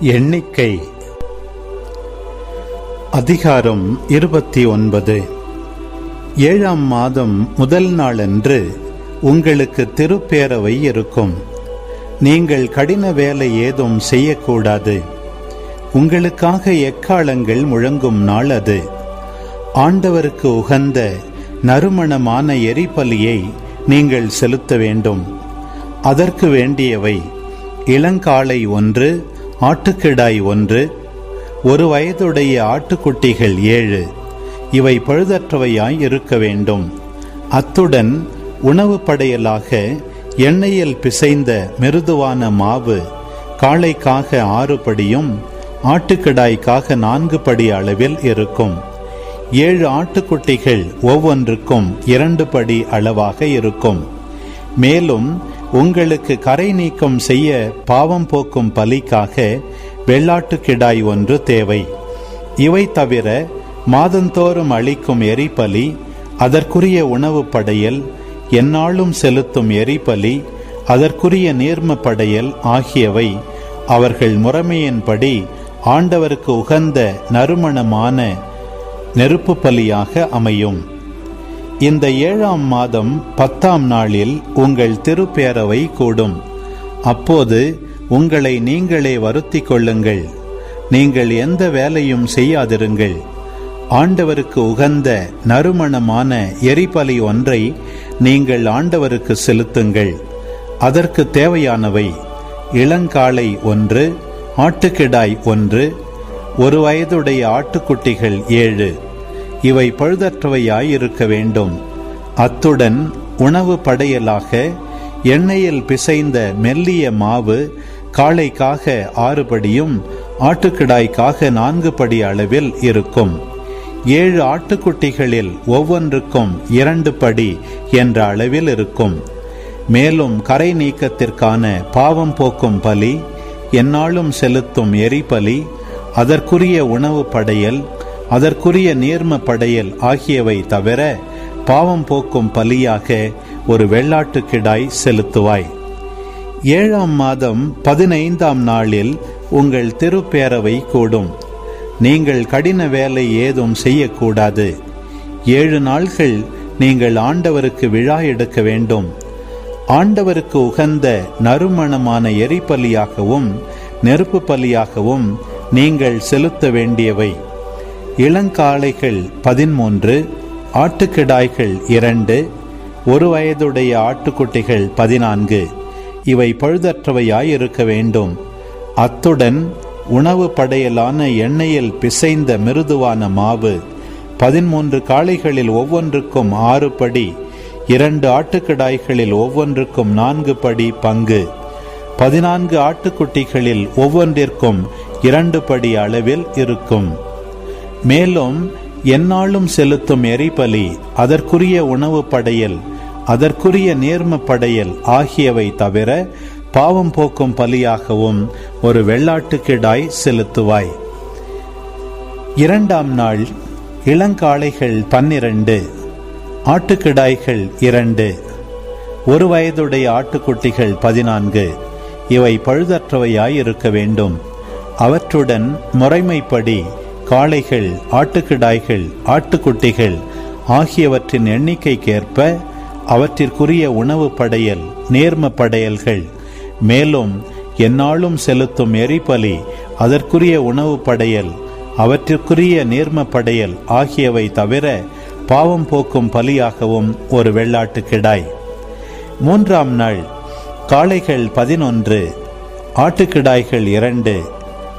எண்ணிக்கை. அதிகாரம் இருபத்தி ஒன்பது ஏழாம் மாதம் முதல் நாளன்று உங்களுக்கு திருப்பேரவை இருக்கும். நீங்கள் கடின வேலை ஏதும் செய்யக்கூடாது. உங்களுக்காக எக்காலங்கள் முழங்கும் நாள் அது. ஆண்டவருக்கு உகந்த நறுமணமான எரிபலியை நீங்கள் செலுத்த வேண்டும். அதற்கு வேண்டியவை இளங்காலை ஒன்று ஆட்டுக்கிடாய் ஒன்று ஒரு வயதுடைய ஆட்டுக்குட்டிகள் ஏழு. இவை பழுதற்றவையாய் இருக்க வேண்டும். அத்துடன் உணவு படையலாக எண்ணெயில் பிசைந்த மிருதுவான மாவு காளைக்காக ஆறு படியும் ஆட்டுக்கிடாய்க்காக நான்கு படி அளவில் இருக்கும். ஏழு ஆட்டுக்குட்டிகள் ஒவ்வொன்றுக்கும் இரண்டு படி அளவாக இருக்கும். மேலும் உங்களுக்கு கரை நீக்கம் செய்ய பாவம் போக்கும் பலிக்காக வெள்ளாட்டுக்கிடாய் ஒன்று தேவை. இவை தவிர மாதந்தோறும் அளிக்கும் எரிபலி அதற்குரிய உணவு படையல் எந்நாளும் செலுத்தும் எரிபலி அதற்குரிய நீர்ம படையல் ஆகியவை அவர்கள் முறைமையின்படி ஆண்டவருக்கு உகந்த நறுமணமான நெருப்பு பலியாக அமையும். இந்த ஏழாம் மாதம் பத்தாம் நாளில் உங்கள் திருப்பேரவை கூடும். அப்போது உங்களை நீங்களே வருத்திக் கொள்ளுங்கள். நீங்கள் எந்த வேலையும் செய்யாதிருங்கள். ஆண்டவருக்கு உகந்த நறுமணமான எரிபலி ஒன்றை நீங்கள் ஆண்டவருக்கு செலுத்துங்கள். அதற்கு தேவையானவை இளங்காளை ஒன்று ஆட்டுக்கிடாய் ஒன்று ஒரு வயதுடைய ஆட்டுக்குட்டிகள் ஏழு. இவை பழுதற்றவையாயிருக்க வேண்டும். அத்துடன் உணவு படையலாக எண்ணெயில் பிசைந்த மெல்லிய மாவு காளைக்காக ஆறு படியும் ஆட்டுக்கிடாய்க்காக நான்கு படி அளவில் இருக்கும். ஏழு ஆட்டுக்குட்டிகளில் ஒவ்வொன்றுக்கும் இரண்டு படி என்ற அளவில் இருக்கும். மேலும் கரை நீக்கத்திற்கான பாவம் போக்கும் பலி எந்நாளும் செலுத்தும் எரிபலி அதற்குரிய உணவு படையல் அதற்குரிய நேர்ம படையல் ஆகியவை தவிர பாவம் போக்கும் பலியாக ஒரு வெள்ளாட்டுக்கிடாய் செலுத்துவாய். ஏழாம் மாதம் பதினைந்தாம் நாளில் உங்கள் திருப்பேரவை கூடும். நீங்கள் கடின வேலை ஏதும் செய்யக்கூடாது. ஏழு நாள்கள் நீங்கள் ஆண்டவருக்கு விழா எடுக்க வேண்டும். ஆண்டவருக்கு உகந்த நறுமணமான எரிபலியாகவும் நெருப்பு பலியாகவும் நீங்கள் செலுத்த வேண்டியவை. இளங்காளைகள் பதிமூன்று ஆட்டுக்கிடாய்கள் இரண்டு ஒரு வயதுடைய ஆட்டுக்குட்டிகள் பதினான்கு. இவை பழுதற்றவையாயிருக்க வேண்டும். அத்துடன் உணவு படையலான எண்ணெயில் பிசைந்த மிருதுவான மாவு பதிமூன்று காளைகளில் ஒவ்வொன்றுக்கும் ஆறு படி இரண்டு ஆட்டுக்கிடாய்களில் ஒவ்வொன்றுக்கும் நான்கு படி பங்கு. பதினான்கு ஆட்டுக்குட்டிகளில் ஒவ்வொன்றிற்கும் இரண்டு படி அளவில் இருக்கும். மேலும் எந்நாளும் செலுத்தும் எரிபலி அதற்குரிய உணவு படையல் அதற்குரிய நேர்ம படையல் ஆகியவை தவிர பாவம் போக்கும் பலியாகவும் ஒரு வெள்ளாட்டுக்கிடாய் செலுத்துவாய். இரண்டாம் நாள் இளங்காளைகள் பன்னிரண்டு ஆட்டுக்கிடாய்கள் இரண்டு ஒரு வயதுடைய ஆட்டுக்குட்டிகள் பதினான்கு இவை பழுதற்றவையாய் இருக்க வேண்டும். அவற்றுடன் முறைமைப்படி காளைகள் ஆட்டுக்கிடாய்கள் ஆட்டுக்குட்டிகள் ஆகியவற்றின் எண்ணிக்கைக்கேற்ப அவற்றிற்குரிய உணவு படையல் நேர்ம படையல்கள். மேலும் எந்நாளும் செலுத்தும் எரிபலி அதற்குரிய உணவு படையல் அவற்றிற்குரிய நேர்ம படையல் ஆகியவை தவிர பாவம் போக்கும் பலியாகவும் ஒரு வெள்ளாட்டு கிடாய். மூன்றாம் நாள் காளைகள் பதினொன்று ஆட்டுக்கிடாய்கள் இரண்டு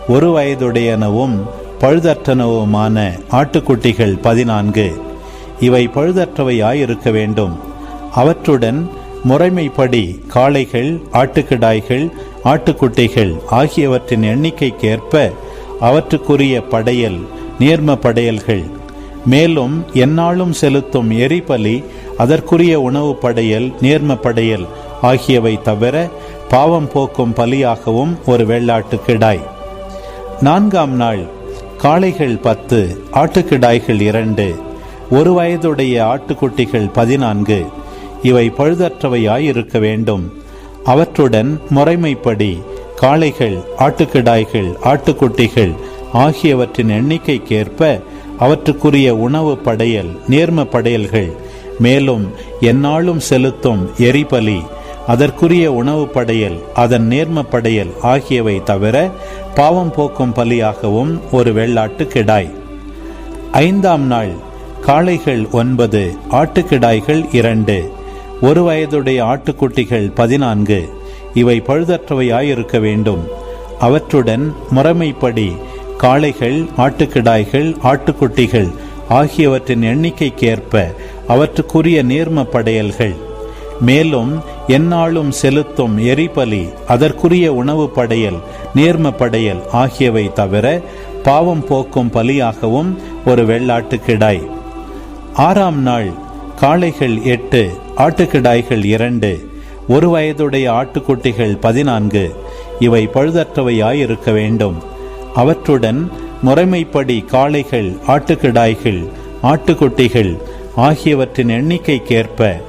ஒரு வயதுடையனவும் பழுதற்றனவுமான ஆட்டுக்குட்டிகள் பதினான்கு. இவை பழுதற்றவையாயிருக்க வேண்டும். அவற்றுடன் முறைமைப்படி காளைகள் ஆட்டுக்கிடாய்கள் ஆட்டுக்குட்டிகள் ஆகியவற்றின் எண்ணிக்கைக்கேற்ப அவற்றுக்குரிய படையல் நேர்ம படையல்கள். மேலும் எந்நாளும் செலுத்தும் எரிபலி அதற்குரிய உணவு படையல் நேர்ம படையல் ஆகியவை தவிர பாவம் போக்கும் பலியாகவும் ஒரு வெள்ளாட்டு கிடாய். நான்காம் நாள் காளைகள் பத்து ஆட்டுக்கிடாய்கள் இரண்டு ஒரு வயதுடைய ஆட்டுக்குட்டிகள் பதினான்கு. இவை பழுதற்றவையாயிருக்க வேண்டும். அவற்றுடன் முறைமைப்படி காளைகள் ஆட்டுக்கிடாய்கள் ஆட்டுக்குட்டிகள் ஆகியவற்றின் எண்ணிக்கைக்கேற்ப அவற்றுக்குரிய உணவு படையல் நேர்ம படையல்கள். மேலும் எந்நாளும் செலுத்தும் எரிபலி அதற்குரிய உணவு படையல் அதன் நேர்ம படையல் ஆகியவை தவிர பாவம் போக்கும் பலியாகவும் ஒரு வெள்ளாட்டு கிடாய். ஐந்தாம் நாள் காளைகள் ஒன்பது ஆட்டுக்கிடாய்கள் இரண்டு ஒரு வயதுடைய ஆட்டுக்குட்டிகள் பதினான்கு இவை பழுதற்றவையாயிருக்க வேண்டும். அவற்றுடன் முறைமைப்படி காளைகள் ஆட்டுக்கிடாய்கள் ஆட்டுக்குட்டிகள் ஆகியவற்றின் எண்ணிக்கைக்கேற்ப அவற்றுக்குரிய நேர்ம படையல்கள். மேலும் எந்நாளும் செலுத்தும் எரிபலி அதற்குரிய உணவு படையல் நேர்ம படையல் ஆகியவை தவிர பாவம் போக்கும் பலியாகவும் ஒரு வெள்ளாட்டு கிடாய் ஆறாம் நாள் காளைகள் எட்டு ஆட்டுக்கிடாய்கள் இரண்டு ஒரு வயதுடைய ஆட்டுக்குட்டிகள் பதினான்கு இவை பழுதற்றவையாயிருக்க வேண்டும். அவற்றுடன் முறைமைப்படி காளைகள் ஆட்டுக்கிடாய்கள் ஆட்டுக்குட்டிகள் ஆகியவற்றின் எண்ணிக்கைக்கேற்ப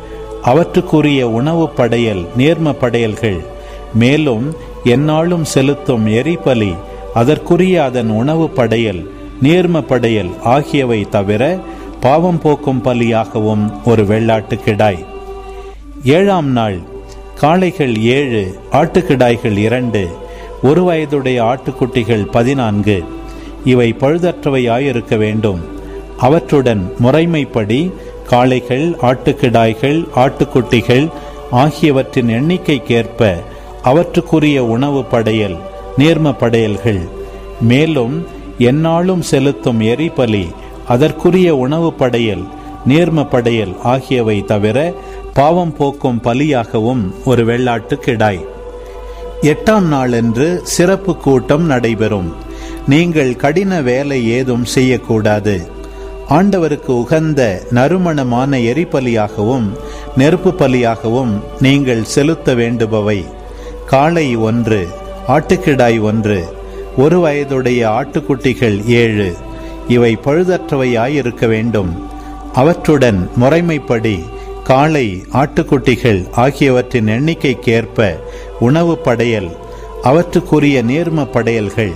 அவற்றுக்குரிய உணவு படையல் நேர்ம படையல்கள். மேலும் எந்நாளும் செலுத்தும் எரிபலி அதற்குரிய அதன் உணவு படையல் நேர்ம படையல் ஆகியவை தவிர பாவம் போக்கும் பலியாகவும் ஒரு வெள்ளாட்டு கிடாய். ஏழாம் நாள் காளைகள் ஏழு ஆட்டுக்கிடாய்கள் இரண்டு ஒரு வயதுடைய ஆட்டுக்குட்டிகள் பதினான்கு. இவை பழுதற்றவையாயிருக்க வேண்டும். அவற்றுடன் முறைமைப்படி காளைகள் ஆட்டுக்கிடாய்கள் ஆட்டுக்குட்டிகள் ஆகியவற்றின் எண்ணிக்கைக்கேற்ப அவற்றுக்குரிய உணவு படையல் நேர்ம படையல்கள். மேலும் எந்நாளும் செலுத்தும் எரிபலி அதற்குரிய உணவு படையல் நேர்ம படையல் ஆகியவை தவிர பாவம் போக்கும் பலியாகவும் ஒரு வெள்ளாட்டு கிடாய். எட்டாம் நாளன்று சிறப்பு கூட்டம் நடைபெறும். நீங்கள் கடின வேலை ஏதும் செய்யக்கூடாது. ஆண்டவருக்கு உகந்த நறுமணமான எரிபலியாகவும் நெருப்பு பலியாகவும் நீங்கள் செலுத்த வேண்டுபவை. காளை ஒன்று ஆட்டுக்கிடாய் ஒன்று ஒரு வயதுடைய ஆட்டுக்குட்டிகள் ஏழு. இவை பழுதற்றவையாயிருக்க வேண்டும். அவற்றுடன் முறைமைப்படி காளை ஆட்டுக்குட்டிகள் ஆகியவற்றின் எண்ணிக்கைக்கேற்ப உணவு படையல் அவற்றுக்குரிய நேர்ம படையல்கள்.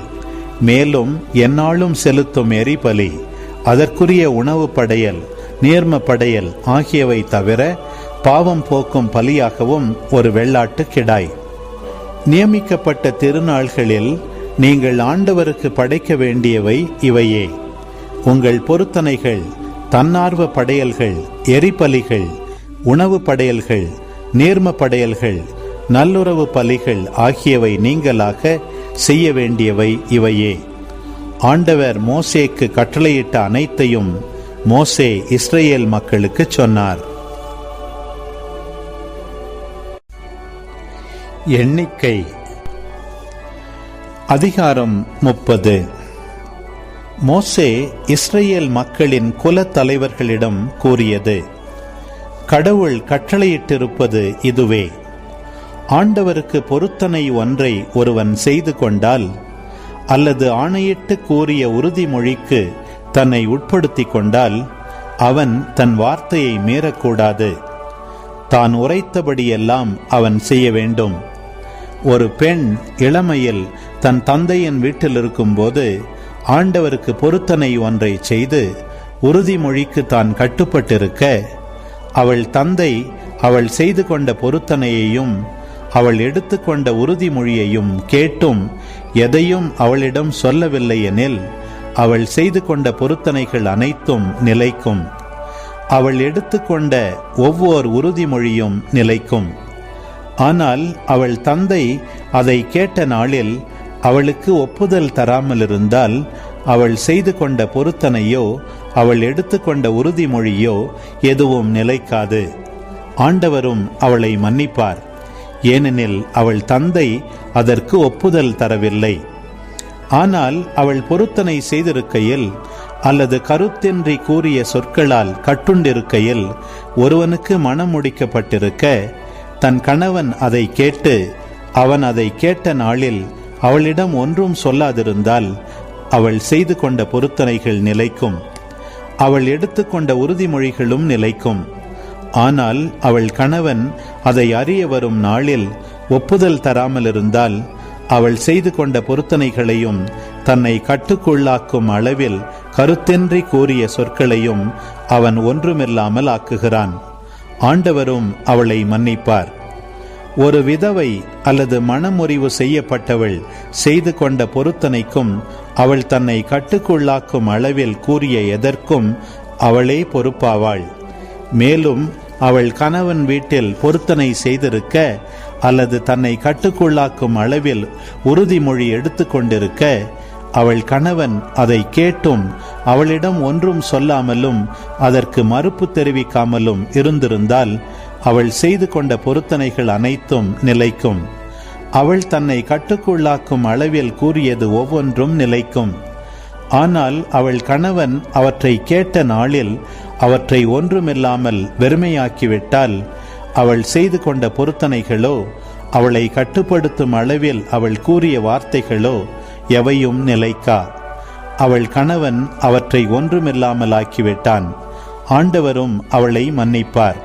மேலும் எந்நாளும் செலுத்தும் எரிபலி அதற்குரிய உணவு படையல் நீர்ம படையல் ஆகியவை தவிர பாவம் போக்கும் பலியாகவும் ஒரு வெள்ளாட்டு கிடாய். நியமிக்கப்பட்ட திருநாள்களில் நீங்கள் ஆண்டவருக்கு படைக்க வேண்டியவை இவையே. உங்கள் பொருத்தனைகள் தன்னார்வ படையல்கள் எரிபலிகள் உணவு படையல்கள் நீர்ம படையல்கள் நல்லுறவு பலிகள் ஆகியவை நீங்களாக செய்ய வேண்டியவை இவையே. ஆண்டவர் மோசேக்கு கட்டளையிட்ட அனைத்தையும் மோசே இஸ்ரேல் மக்களுக்கு சொன்னார். எண்ணிக்கை. அதிகாரம் முப்பது. மோசே இஸ்ரேல் மக்களின் குல தலைவர்களிடம் கூறியது கடவுள் கட்டளையிட்டிருப்பது இதுவே. ஆண்டவருக்கு பொருத்தனை ஒன்றை ஒருவன் செய்து கொண்டால் அல்லது ஆணையிட்டு கூறிய உறுதிமொழிக்கு தன்னை உட்படுத்திக் கொண்டால் அவன் தன் வார்த்தையை மீறக்கூடாது. தான் உரைத்தபடியெல்லாம் அவன் செய்ய வேண்டும். ஒரு பெண் இளமையில் தன் தந்தையின் வீட்டில் இருக்கும்போது ஆண்டவருக்கு பொருத்தனை ஒன்றை செய்து உறுதிமொழிக்கு தான் கட்டுப்பட்டிருக்க அவள் தந்தை அவள் செய்து கொண்ட பொருத்தனையையும் அவள் எடுத்துக்கொண்ட உறுதிமொழியையும் கேட்டும். எதையும் அவளிடம் சொல்லவில்லை எனில் அவள் செய்து கொண்ட பொருத்தனைகள் அனைத்தும் நிலைக்கும். அவள் எடுத்துக்கொண்ட ஒவ்வொரு உறுதிமொழியும் நிலைக்கும். ஆனால் அவள் தந்தை அதை கேட்ட நாளில் அவளுக்கு ஒப்புதல் தராமல் இருந்தால் அவள் செய்து கொண்ட பொருத்தனையோ அவள் எடுத்துக்கொண்ட உறுதிமொழியோ எதுவும் நிலைக்காது. ஆண்டவரும் அவளை மன்னிப்பார். ஏனெனில் அவள் தந்தை அதற்கு ஒப்புதல் தரவில்லை. ஆனால் அவள் பொருத்தனை செய்திருக்கையில் அல்லது கருத்தின்றி கூறிய சொற்களால் கட்டுண்டிருக்கையில் ஒருவனுக்கு மனம் முடிக்கப்பட்டிருக்க தன் கணவன் அதை கேட்டு அவன் அதை கேட்ட நாளில் அவளிடம் ஒன்றும் சொல்லாதிருந்தால் அவள் செய்து கொண்ட பொருத்தனைகள் நிலைக்கும். அவள் எடுத்துக்கொண்ட உறுதிமொழிகளும் நிலைக்கும். ஆனால் அவள் கணவன் அதை அறிய வரும் நாளில் ஒப்புதல் தராமல் இருந்தால் அவள் செய்து கொண்ட பொருத்தனைகளையும் தன்னை கட்டுக்குள்ளாக்கும் அளவில் கருத்தென்றி கூறிய சொற்களையும் அவன் ஒன்றுமில்லாமல் ஆக்குகிறான். ஆண்டவரும் அவளை மன்னிப்பார். ஒரு விதவை அல்லது மனமுறிவு செய்யப்பட்டவள் செய்து கொண்ட பொருத்தனைக்கும் அவள் தன்னை கட்டுக்குள்ளாக்கும் அளவில் கூறிய எதற்கும் அவளே பொறுப்பாவாள். மேலும் அவள் கணவன் வீட்டில் பொருத்தனை செய்திருக்க அல்லது தன்னை கட்டுக்குள்ளாக்கும் அளவில் உறுதிமொழி எடுத்துக்கொண்டிருக்க அவள் கணவன் அதை கேட்டும் அவளிடம் ஒன்றும் சொல்லாமலும் அதற்கு மறுப்பு தெரிவிக்காமலும் இருந்திருந்தால் அவள் செய்து கொண்ட பொருத்தனைகள் அனைத்தும் நிலைக்கும். அவள் தன்னை கட்டுக்குள்ளாக்கும் அளவில் கூறியது ஒவ்வொன்றும் நிலைக்கும். ஆனால் அவள் கணவன் அவற்றை கேட்ட நாளில் அவற்றை ஒன்றுமில்லாமல் வெறுமையாக்கிவிட்டால் அவள் செய்து கொண்ட பொருத்தனைகளோ அவளை கட்டுப்படுத்தும் அளவில் அவள் கூறிய வார்த்தைகளோ எவையும் நிலைக்கா. அவள் கணவன் அவற்றை ஒன்றுமில்லாமல் ஆக்கிவிட்டான். ஆண்டவரும் அவளை மன்னிப்பார்.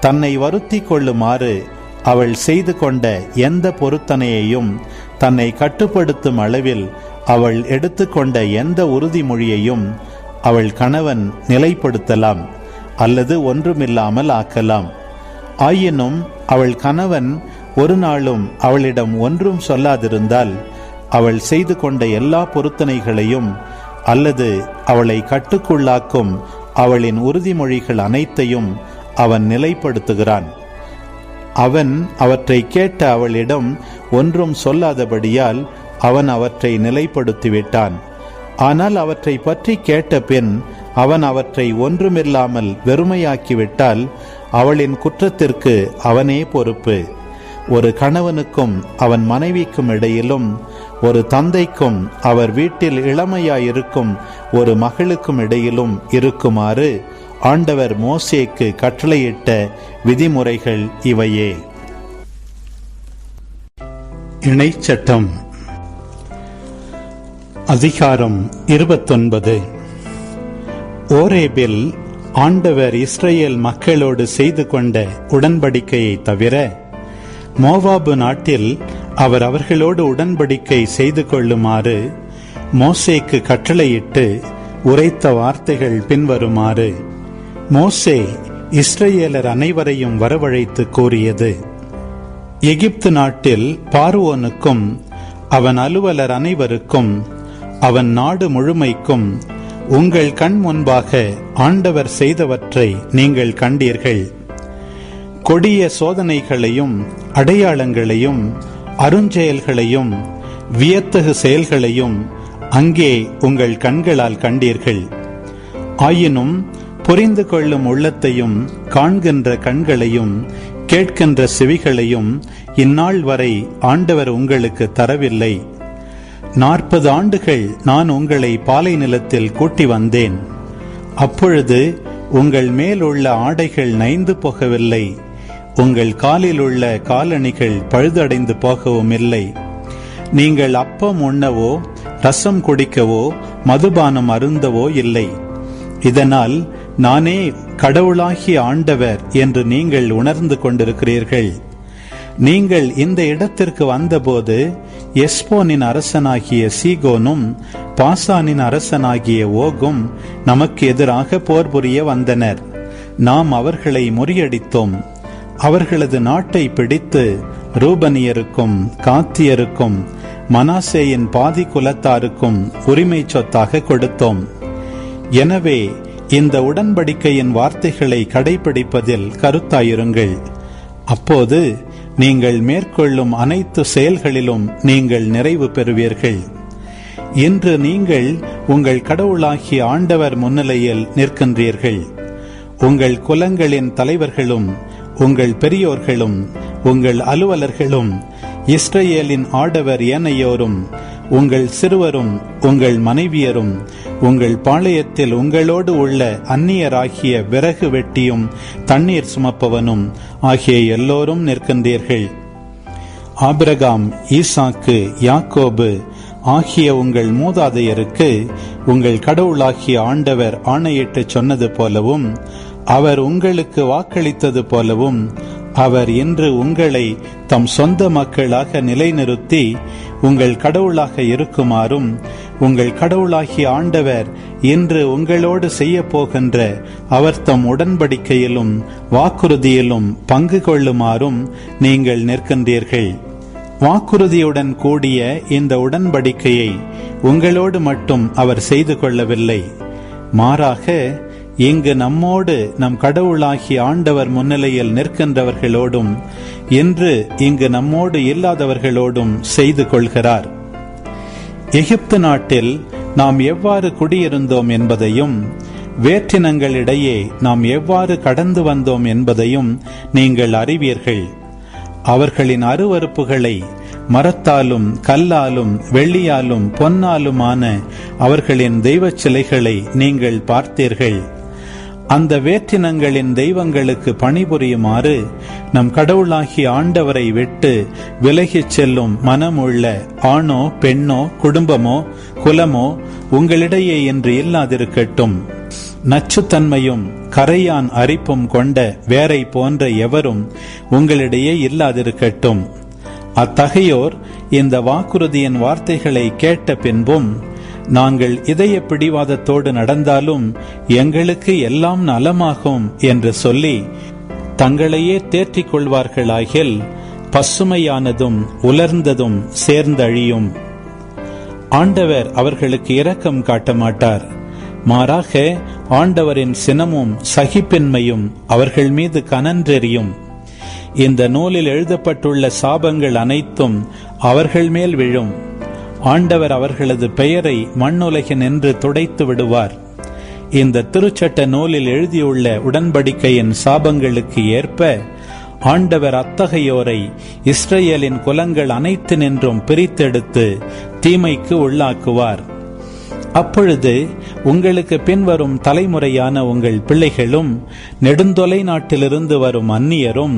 தன்னை வருத்தி கொள்ளுமாறு அவள் செய்து கொண்ட எந்த பொருத்தனையையும் தன்னை கட்டுப்படுத்தும் அளவில் அவள் எடுத்துக்கொண்ட எந்த உறுதிமொழியையும் அவள் கணவன் நிலைப்படுத்தலாம் அல்லது ஒன்றுமில்லாமல் ஆக்கலாம். ஆயினும் அவள் கணவன் ஒரு நாளும் அவளிடம் ஒன்றும் சொல்லாதிருந்தால் அவள் செய்து கொண்ட எல்லா பொருத்தனைகளையும் அல்லது அவளை கட்டுக்குள்ளாக்கும் அவளின் உறுதிமொழிகள் அனைத்தையும் அவன் நிலைப்படுத்துகிறான். அவன் அவற்றை கேட்ட அவளிடம் ஒன்றும் சொல்லாதபடியால் அவன் அவற்றை நிலைப்படுத்திவிட்டான். ஆனால் அவற்றை பற்றி கேட்ட பின் அவன் அவற்றை ஒன்றுமில்லாமல் வெறுமையாக்கிவிட்டால் அவளின் குற்றத்திற்கு அவனே பொறுப்பு. ஒரு கணவனுக்கும் அவன் மனைவிக்கும் இடையிலும் ஒரு தந்தைக்கும் அவர் வீட்டில் இளமையாயிருக்கும் ஒரு மகளுக்கும் இடையிலும் இருக்குமாறு ஆண்டவர் மோசேக்கு கட்டளையிட்ட விதிமுறைகள் இவையே. இணைச்சட்டம். அதிகாரம் இருபத்தொன்பது. ஓரேபில் ஆண்டவர் இஸ்ரேல் மக்களோடு செய்து கொண்ட உடன்படிக்கையை தவிர மோவாபு நாட்டில் அவர் அவர்களோடு உடன்படிக்கை செய்து கொள்ளுமாறு மோசேக்கு கட்டளையிட்டு உரைத்த வார்த்தைகள் பின்வருமாறு மோசே இஸ்ரேலர் அனைவரையும் வரவழைத்து கூறியது. எகிப்து நாட்டில் பார்வோனுக்கும் அவன் அலுவலர் அனைவருக்கும் அவன் நாடு முழுமைக்கும் உங்கள் கண் முன்பாக ஆண்டவர் செய்தவற்றை நீங்கள் கண்டீர்கள். கொடிய சோதனைகளையும் அடையாளங்களையும் அருஞ்செயல்களையும் வியத்தகு செயல்களையும் அங்கே உங்கள் கண்களால் கண்டீர்கள். ஆயினும் புரிந்து கொள்ளும் உள்ளத்தையும் காண்கின்ற கண்களையும் கேட்கின்ற செவிகளையும் இந்நாள் வரை ஆண்டவர் உங்களுக்கு தரவில்லை. நாற்பது ஆண்டுகள் நான் உங்களை பாலை நிலத்தில் கூட்டி வந்தேன். அப்பொழுது உங்கள் மேல் உள்ள ஆடைகள் நைந்து போகவில்லை. உங்கள் காலில் உள்ள காலணிகள் பழுதடைந்து போகவும் இல்லை நீங்கள் அப்பம் உண்ணவோ ரசம் குடிக்கவோ மதுபானம் அருந்தவோ இல்லை. இதனால் நானே கடவுளாகிய ஆண்டவர் என்று நீங்கள் உணர்ந்து கொண்டிருக்கிறீர்கள். நீங்கள் இந்த இடத்திற்கு வந்தபோது எஸ்போனின் அரசனாகிய சீகோனும் பாசானின் அரசனாகிய ஓகும் நமக்கு எதிராக போர் புரிய வந்தனர். நாம் அவர்களை முறியடித்தோம். அவர்களது நாட்டை பிடித்து ரூபனியருக்கும் காத்தியருக்கும் மனாசேயின் பாதி குலத்தாருக்கும் உரிமை சொத்தாக கொடுத்தோம். எனவே இந்த உடன்படிக்கையின் வார்த்தைகளை கடைபிடிப்பதில் கருத்தாயிருங்கள். அப்போது நீங்கள் மேற்கொள்ளும் அனைத்து செயல்களிலும் நீங்கள் நிறைவு பெறுவீர்கள். இன்று நீங்கள் உங்கள் கடவுளாகிய ஆண்டவர் முன்னிலையில் நிற்கின்றீர்கள். உங்கள் குலங்களின் தலைவர்களும் உங்கள் பெரியோர்களும் உங்கள் அலுவலர்களும் இஸ்ரேலின் ஆடவர் ஏனையோரும் உங்கள் சிறுவரும் உங்கள் மனைவியரும் உங்கள் பாளையத்தில் உங்களோடு உள்ள அந்நியராகிய விறகு வெட்டியும் தண்ணீர் சுமப்பவனும் ஆகிய எல்லோரும் நிற்கின்றீர்கள். ஆபிரகாம் ஈசாக்கு யாக்கோபு ஆகிய உங்கள் மூதாதையருக்கு உங்கள் கடவுளாகிய ஆண்டவர் ஆணையிட்டு சொன்னது போலவும் அவர் உங்களுக்கு வாக்களித்தது போலவும் அவர் இன்று உங்களை தம் சொந்த மக்களாக நிலைநிறுத்தி உங்கள் கடவுளாக இருக்குமாறும் உங்கள் கடவுளாகிய ஆண்டவர் இன்று உங்களோடு செய்ய போகின்ற அவர் தம் உடன்படிக்கையிலும் வாக்குறுதியிலும் பங்கு கொள்ளுமாறும் நீங்கள் நிற்கின்றீர்கள். வாக்குறுதியுடன் கூடிய இந்த உடன்படிக்கையை உங்களோடு மட்டும் அவர் செய்து கொள்ளவில்லை. மாறாக இங்கு நம்மோடு நம் கடவுளாகிய ஆண்டவர் முன்னிலையில் நிற்கின்றவர்களோடும் இன்று இங்கு நம்மோடு இல்லாதவர்களோடும் செய்து கொள்கிறார். எகிப்து நாட்டில் நாம் எவ்வாறு குடியிருந்தோம் என்பதையும் வேற்றினங்களிடையே நாம் எவ்வாறு கடந்து வந்தோம் என்பதையும் நீங்கள் அறிவீர்கள். அவர்களின் அருவறுப்புகளை மரத்தாலும் கல்லாலும் வெள்ளியாலும் பொன்னாலுமான அவர்களின் தெய்வச் சிலைகளை நீங்கள் பார்த்தீர்கள். அந்த வேற்றினங்களின் தெய்வங்களுக்கு பணிபுரியுமாறு நம் கடவுளாகி ஆண்டவரை விட்டு விலகிச் செல்லும் மனமுள்ள ஆணோ பெண்ணோ குடும்பமோ குலமோ உங்களிடையே என்று இல்லாதிருக்கட்டும். நச்சுத்தன்மையும் கரையான் அரிப்பும் கொண்ட வேரை போன்ற எவரும் உங்களிடையே இல்லாதிருக்கட்டும். அத்தகையோர் இந்த வாக்குறுதியின் வார்த்தைகளை கேட்ட பின்பும் நாங்கள் இதய பிடிவாதத்தோடு நடந்தாலும் எங்களுக்கு எல்லாம் நலமாகும் என்று சொல்லி தங்களையே தேற்றிக் கொள்வார்களாகில் பசுமையானதும் உலர்ந்ததும் சேர்ந்தழியும். ஆண்டவர் அவர்களுக்கு இரக்கம் காட்ட மாட்டார் மாறாக ஆண்டவரின் சினமும் சகிப்பின்மையும் அவர்கள் மீது கனன்றெறியும் இந்த நூலில் எழுதப்பட்டுள்ள சாபங்கள் அனைத்தும் அவர்கள் மேல் விழும். ஆண்டவர் அவர்களது பெயரை மண்ணுலகினின்று துடைத்து விடுவார். இந்த திருச்சட்ட நூலில் எழுதியுள்ள உடன்படிக்கையின் சாபங்களுக்கு ஏற்ப ஆண்டவர் அத்தகையோரை இஸ்ரேலின் குலங்கள் அனைத்து நின்றும் பிரித்தெடுத்து தீமைக்கு உள்ளாக்குவார். அப்பொழுது உங்களுக்கு பின்வரும் தலைமுறையான உங்கள் பிள்ளைகளும் நெடுந்தொலை நாட்டிலிருந்து வரும் அந்நியரும்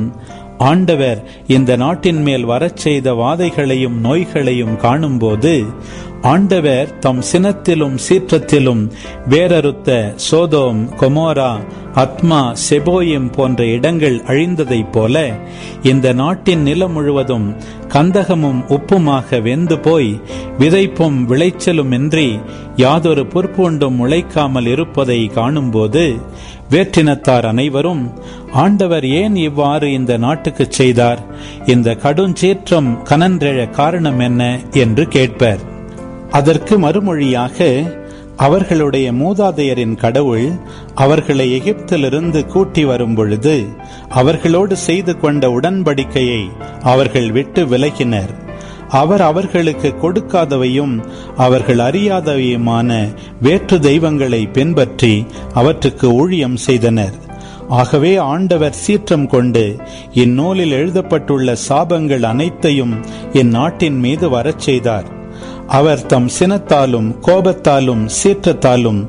ஆண்டவர் இந்த நாட்டின் மேல் வரச் செய்த வாதைகளையும் நோய்களையும் காணும்போது ஆண்டவர் தம் சினத்திலும் சீற்றத்திலும் வேறறுத்த சோதோம் கொமோரா அத்மா செபோயிம் போன்ற இடங்கள் அழிந்ததைப் போல இந்த நாட்டின் நிலம் முழுவதும் கந்தகமும் உப்புமாக வெந்து போய் விதைப்பும் விளைச்சலும் இன்றி யாதொரு பொறுப்புண்டும் முளைக்காமல் இருப்பதை காணும்போது வேற்றினத்தார் அனைவரும் ஆண்டவர் ஏன் இவ்வாறு இந்த நாட்டுக்கு செய்தார்? இந்த கடுஞ்சீற்றம் கனன்றெழ காரணம் என்ன? என்று கேட்பர். அதற்கு மறுமொழியாக அவர்களுடைய மூதாதையரின் கடவுள் அவர்களை எகிப்திலிருந்து கூட்டி வரும் பொழுது அவர்களோடு செய்து கொண்ட உடன்படிக்கையை அவர்கள் விட்டு விலகினர். அவர் அவர்களுக்கு கொடுக்காதவையும் அவர்கள் அறியாதவையுமான வேற்று தெய்வங்களை பின்பற்றி அவற்றுக்கு ஊழியம் செய்தனர். ஆகவே ஆண்டவர் சீற்றம் கொண்டு இந்நூலில் எழுதப்பட்டுள்ள சாபங்கள் அனைத்தையும் இந்நாட்டின் மீது வரச் செய்தார். அவர் தம் சினத்தாலும் கோபத்தாலும் சீற்றத்தாலும்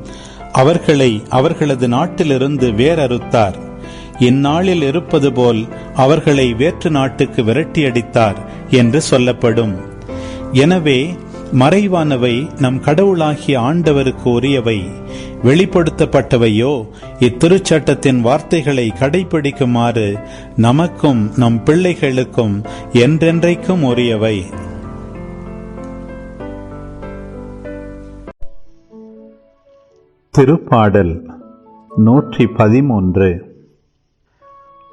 அவர்களை அவர்களது நாட்டிலிருந்து வேறறுத்தார். இந்நாளில் இருப்பது போல் அவர்களை வேற்று நாட்டுக்கு விரட்டியடித்தார் என்று சொல்லப்படும். எனவே மறைவானவை நம் கடவுளாகிய ஆண்டவருக்கு உரியவை. வெளிப்படுத்தப்பட்டவையோ இத்திருச்சட்டத்தின் வார்த்தைகளை கடைபிடிக்குமாறு நமக்கும் நம் பிள்ளைகளுக்கும் என்றென்றைக்கும் உரியவை. திருப்பாடல் நூற்றி பதிமூன்று.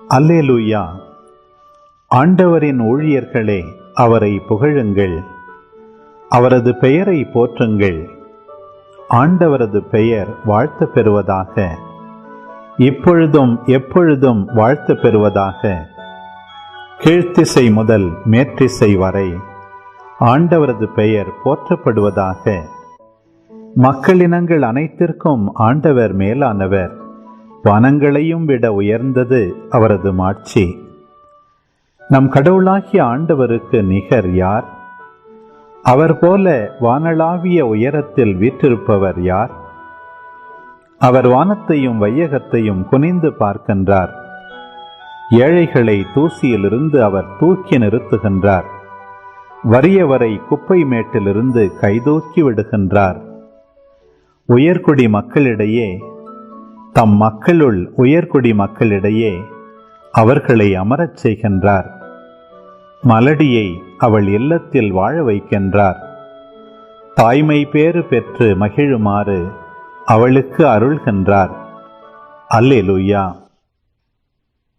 அல்லேலூயா. ஆண்டவரின் ஊழியர்களே அவரை புகழுங்கள். அவரது பெயரை போற்றுங்கள். ஆண்டவரது பெயர் வாழ்த்து பெறுவதாக. இப்பொழுதும் எப்பொழுதும் வாழ்த்து பெறுவதாக. கீழ்த்திசை முதல் மேற்றிசை வரை ஆண்டவரது பெயர் போற்றப்படுவதாக. மக்களினங்கள் அனைத்திற்கும் ஆண்டவர் மேலானவர். வனங்களையும் விட உயர்ந்தது அவரது மாட்சி. நம் கடவுளாகிய ஆண்டவருக்கு நிகர் யார்? அவர் போல வானளாவிய உயரத்தில் வீற்றிருப்பவர் யார்? அவர் வானத்தையும் வையகத்தையும் குனிந்து பார்க்கின்றார். ஏழைகளை தூசியிலிருந்து அவர் தூக்கி நிறுத்துகின்றார். வறியவரை குப்பை மேட்டிலிருந்து கைதூக்கி விடுகின்றார். உயர்குடி மக்களிடையே தம் மக்களுள் உயர்குடி மக்களிடையே அவர்களை அமரச் செய்கின்றார். மலடியை அவள் இல்லத்தில் வாழ வைக்கின்றார். தாய்மை பேறு பெற்று மகிழுமாறு அவளுக்கு அருள்கின்றார். அல்லேலூயா!